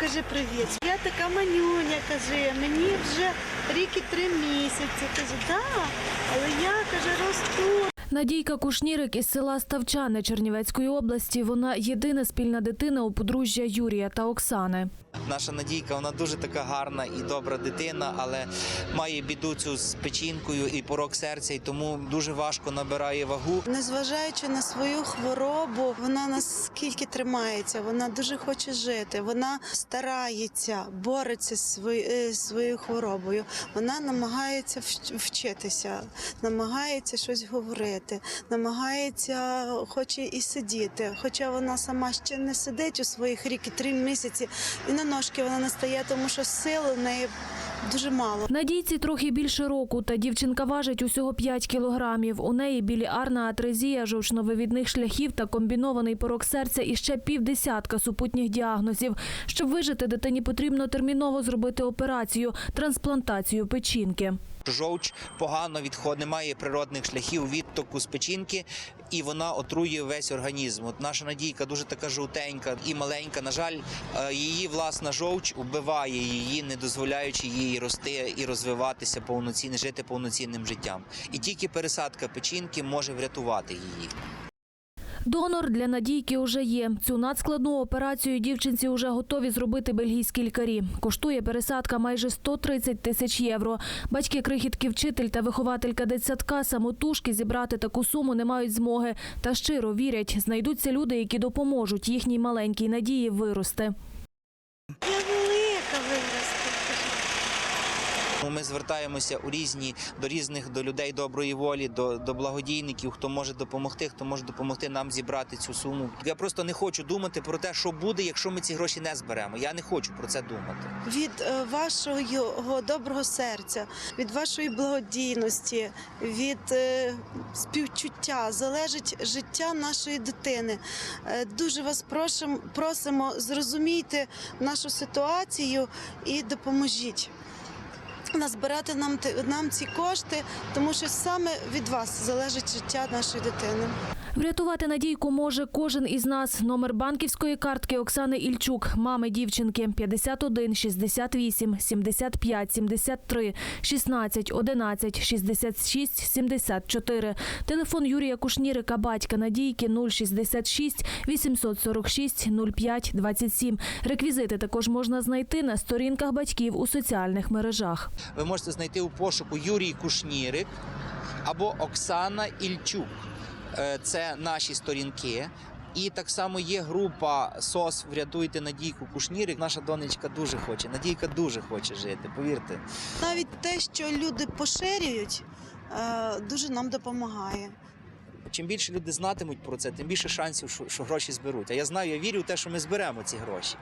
покажи привіт. Я така манюня, каже, мені вже рік і три місяці. Каже, да, але я каже, росту. Надійка Кушнірик із села Ставчани Чернівецької області. Вона єдина спільна дитина у подружжя Юрія та Оксани. Наша Надійка, вона дуже така гарна і добра дитина, але має біду цю з печінкою і порок серця, і тому дуже важко набирає вагу. Незважаючи на свою хворобу, вона наскільки тримається, вона дуже хоче жити. Вона старається, бореться зі свої- е, своєю хворобою. Вона намагається вч- вчитися, намагається щось говорити, намагається, хоче і сидіти. Хоча вона сама ще не сидить у своїх рік і три місяці, і на ножки вона не стає, тому що сили в неї дуже мало. Надійці трохи більше року, та дівчинка важить усього 5 кілограмів. У неї біліарна атрезія, жовчновивідних шляхів та комбінований порок серця і ще півдесятка супутніх діагнозів. Щоб вижити, дитині потрібно терміново зробити операцію – трансплантацію печінки. Жовч погано відходить, немає природних шляхів відтоку з печінки, і вона отруює весь організм. От наша Надійка дуже така жовтенька і маленька. На жаль, е, її власна жовч убиває її, не дозволяючи їй рости і розвиватися повноцінно, жити повноцінним життям. І тільки пересадка печінки може врятувати її. Донор для Надійки уже є. Цю надскладну операцію дівчинці вже готові зробити бельгійські лікарі. Коштує пересадка майже 130 тисяч євро. Батьки крихітки, вчитель та вихователька дитсадка самотужки зібрати таку суму не мають змоги. Та щиро вірять, знайдуться люди, які допоможуть їхній маленькій надії вирости. Ми звертаємося у різні до різних до людей доброї волі, до, до благодійників, хто може допомогти, хто може допомогти нам зібрати цю суму. Я просто не хочу думати про те, що буде, якщо ми ці гроші не зберемо. Я не хочу про це думати. від е, вашого доброго серця, від вашої благодійності, від е, співчуття залежить життя нашої дитини. Е, Дуже вас просимо, просимо зрозумійте нашу ситуацію і допоможіть. Назбирати нам нам ці кошти, тому що саме від вас залежить життя нашої дитини. Врятувати Надійку може кожен із нас. Номер банківської картки Оксани Ільчук, мами дівчинки 51 68 75 73 16 11 66 74. Телефон Юрія Кушнірика, батька Надійки 066 846 05 27. Реквізити також можна знайти на сторінках батьків у соціальних мережах. Ви можете знайти у пошуку Юрій Кушнірик або Оксана Ільчук. Е, Це наші сторінки. І так само є група СОС Врятуйте Надійку Кушнірик. Наша донечка дуже хоче. Надійка дуже хоче жити. Повірте. Навіть те, що люди поширюють, е, дуже нам допомагає. Чим більше люди знатимуть про це, тим більше шансів, що, що гроші зберуть. А я знаю, я вірю в те, що ми зберемо ці гроші.